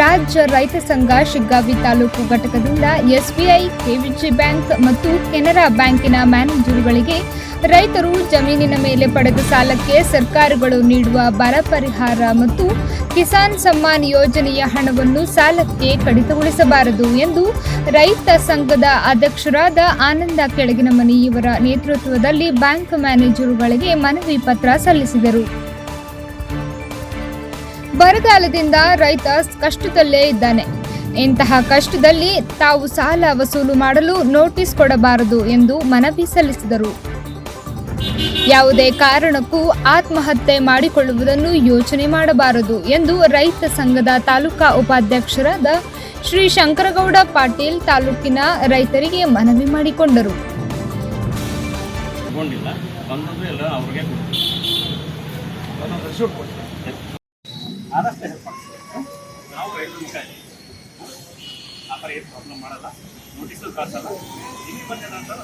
ರಾಜ್ಯ ರೈತ ಸಂಘ ಶಿಗ್ಗಾವಿ ತಾಲೂಕು ಘಟಕದಿಂದ ಎಸ್ಬಿಐ, ಕೆವಿಜಿ ಬ್ಯಾಂಕ್ ಮತ್ತು ಕೆನರಾ ಬ್ಯಾಂಕಿನ ಮ್ಯಾನೇಜರ್ಗಳಿಗೆ ರೈತರು ಜಮೀನಿನ ಮೇಲೆ ಪಡೆದ ಸಾಲಕ್ಕೆ ಸರ್ಕಾರಗಳು ನೀಡುವ ಬರ ಪರಿಹಾರ ಮತ್ತು ಕಿಸಾನ್ ಸಮ್ಮಾನ್ ಯೋಜನೆಯ ಹಣವನ್ನು ಸಾಲಕ್ಕೆ ಕಡಿತಗೊಳಿಸಬಾರದು ಎಂದು ರೈತ ಸಂಘದ ಅಧ್ಯಕ್ಷರಾದ ಆನಂದ ಕೆಳಗಿನ ಮನೆಯವರ ನೇತೃತ್ವದಲ್ಲಿ ಬ್ಯಾಂಕ್ ಮ್ಯಾನೇಜರುಗಳಿಗೆ ಮನವಿ ಪತ್ರ ಸಲ್ಲಿಸಿದರು. ಬರಗಾಲದಿಂದ ರೈತ ಕಷ್ಟದಲ್ಲೇ ಇದ್ದಾನೆ. ಇಂತಹ ಕಷ್ಟದಲ್ಲಿ ತಾವು ಸಾಲ ವಸೂಲು ಮಾಡಲು ನೋಟಿಸ್ ಕೊಡಬಾರದು ಎಂದು ಮನವಿ ಸಲ್ಲಿಸಿದರು. ಯಾವುದೇ ಕಾರಣಕ್ಕೂ ಆತ್ಮಹತ್ಯೆ ಮಾಡಿಕೊಳ್ಳುವುದನ್ನು ಯೋಚನೆ ಮಾಡಬಾರದು ಎಂದು ರೈತ ಸಂಘದ ತಾಲೂಕಾ ಉಪಾಧ್ಯಕ್ಷರಾದ ಶ್ರೀ ಶಂಕರಗೌಡ ಪಾಟೀಲ್ ತಾಲೂಕಿನ ರೈತರಿಗೆ ಮನವಿ ಮಾಡಿಕೊಂಡರು. ನಾವು ರೈತರ ಮುಖ ಆ ಥರ ಏನು ಪ್ರಾಬ್ಲಮ್ ಮಾಡಲ್ಲ. ನೋಟಿಸಲ್ಲಿ ಕಳ್ಸಲ್ಲ ಇಲ್ಲಿ ಬಂದ ನಂತರ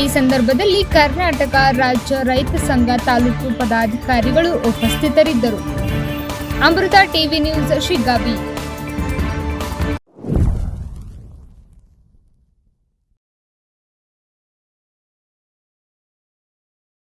ಈ ಸಂದರ್ಭದಲ್ಲಿ ಕರ್ನಾಟಕ ರಾಜ್ಯ ರೈತ ಸಂಘ ತಾಲೂಕು ಪದಾಧಿಕಾರಿಗಳು ಉಪಸ್ಥಿತರಿದ್ದರು. Amrutha TV news, Shiggavi.